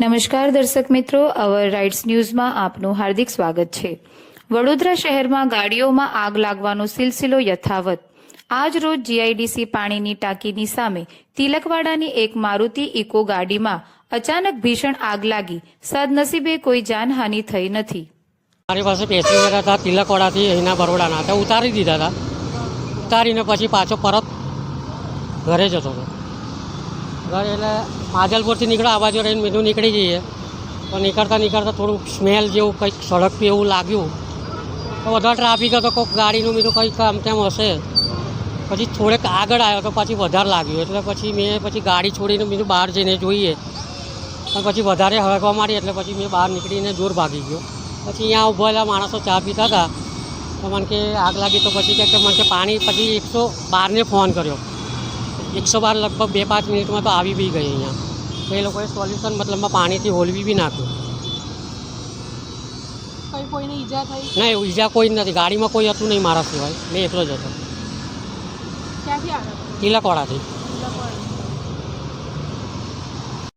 નમસ્કાર દર્શક મિત્રો, અવર રાઇટ્સ ન્યૂઝમાં આપનું હાર્દિક સ્વાગત છે. વડોદરા શહેરમાં ગાડીઓમાં આગ લાગવાનો સિલસિલો યથાવત. આજ રોજ જીઆઈડીસી પાણીની ટાંકીની સામે તિલકવાડાની એક મારુતિ ઇકો ગાડીમાં અચાનક ભીષણ આગ લાગી. સદનસીબે કોઈ જાનહાનિ થઈ નથી. મારી પાસે પેસેન્જર હતા, તિલકવાડાથી અહીંના બરોડાના હતા. ઉતારી દીધા હતા. ઉતારીને પછી પાછો પરત ઘરે જતો હતો. ઘરે એટલે માજલપુરથી નીકળો આ બાજુ રહીને મીઠું નીકળી જઈએ. તો નીકળતા નીકળતા થોડું સ્મેલ જેવું કંઈક સડકથી એવું લાગ્યું. તો વધારે ટ્રાફિક હતો, કોઈક ગાડીનું મીઠું કંઈક આમ તેમ હશે. પછી થોડેક આગળ આવ્યો તો પછી વધારે લાગ્યું. એટલે પછી મેં પછી ગાડી છોડીને બીજું બહાર જઈને જોઈએ. પણ પછી વધારે હળગવા માંડી એટલે પછી મેં બહાર નીકળીને જોર ભાગી ગયો. પછી અહીંયા ઊભેલા માણસો ચા પીતા હતા. તો મને કે આગ લાગી તો પછી કે મને કે પાણી પછી એકસો બારને ફોન કર્યો. એકસો બાર લગભગ બે પાંચ મિનિટમાં તો આવી બી ગઈ અહીંયા. તો એ લોકોએ સોલ્યુશન મતલબમાં પાણીથી હોલવી બી નાખ્યું. કઈ કોઈને ઈજા થઈ? ના એવું ઈજા કોઈ જ નથી. ગાડીમાં કોઈ હતું નહીં મારા સિવાય. મેં એકલો જ હતો. ક્યાંથી આવ્યા? તિલકવાડાથી.